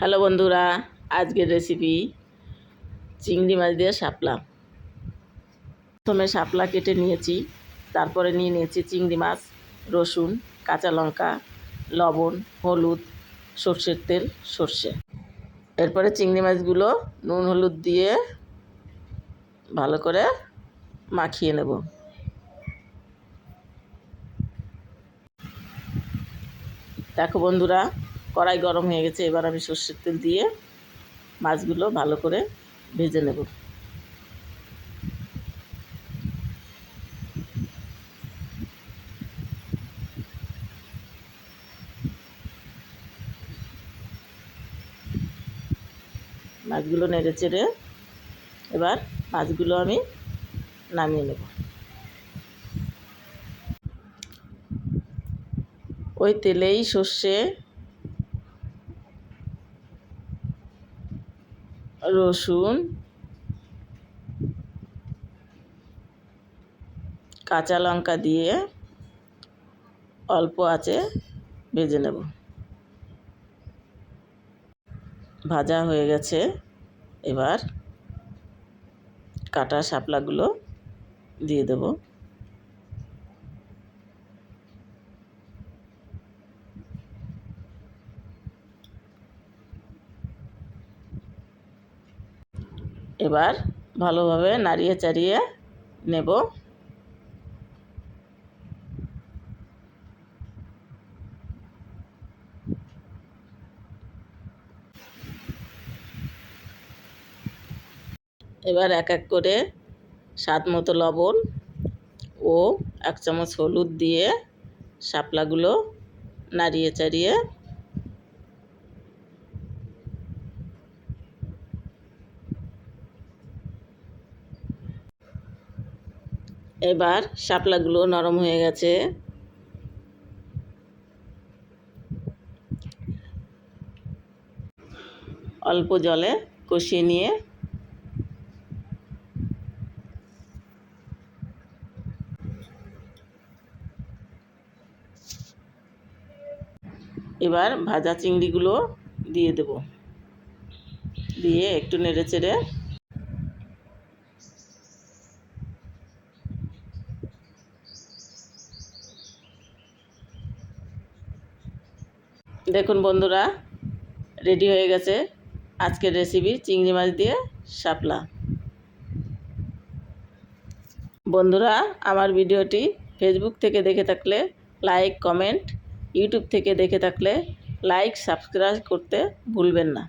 Hello বন্ধুরা, আজকের recipe চিংড়ি মাছ দিয়ে শাপলা। প্রথমে শাপলা কেটে নিয়েছি, তারপরে নিয়ে নিয়েছি চিংড়ি মাছ, রসুন, কাঁচা লঙ্কা, লবণ, হলুদ, সর্ষের তেল, সর্ষে। এরপরে চিংড়ি মাছগুলো নুন হলুদ দিয়ে ভালো করে মাখিয়ে নেব। দেখো বন্ধুরা কড়াই গরম হয়ে গেছে, এবার আমি সর্ষের তেল দিয়ে মাছগুলো ভালো করে ভেজে নেব। মাছগুলো নেড়ে চেড়ে এবার মাছগুলো আমি নামিয়ে নেব। ওই তেলেই সর্ষে রসুন, কাঁচা লঙ্কা দিয়ে অল্প আছে ভেজে নেব। ভাজা হয়ে গেছে। এবার কাটা শাপলাগুলো দিয়ে দেব। এবার ভালোভাবে নাড়িয়ে চাড়িয়ে নেব। এবার এক এক করে স্বাদ মতো লবণ ও এক চামচ হলুদ দিয়ে শাপলাগুলো নাড়িয়ে চাড়িয়ে এবার শাপলাগুলো নরম হয়ে গেছে। অল্প জলে কষিয়ে নিয়ে এবার ভাজা চিংড়িগুলো দিয়ে দেব। দিয়ে একটু নেড়ে চেড়ে দেখুন বন্ধুরা রেডি হয়ে গেছে। আজকের রেসিপি চিংড়ি মাছ দিয়ে শাপলা। বন্ধুরা, আমার ভিডিওটি ফেসবুক থেকে দেখে থাকলে লাইক কমেন্ট ইউটিউব থেকে দেখে থাকলে লাইক সাবস্ক্রাইব করতে ভুলবেন না।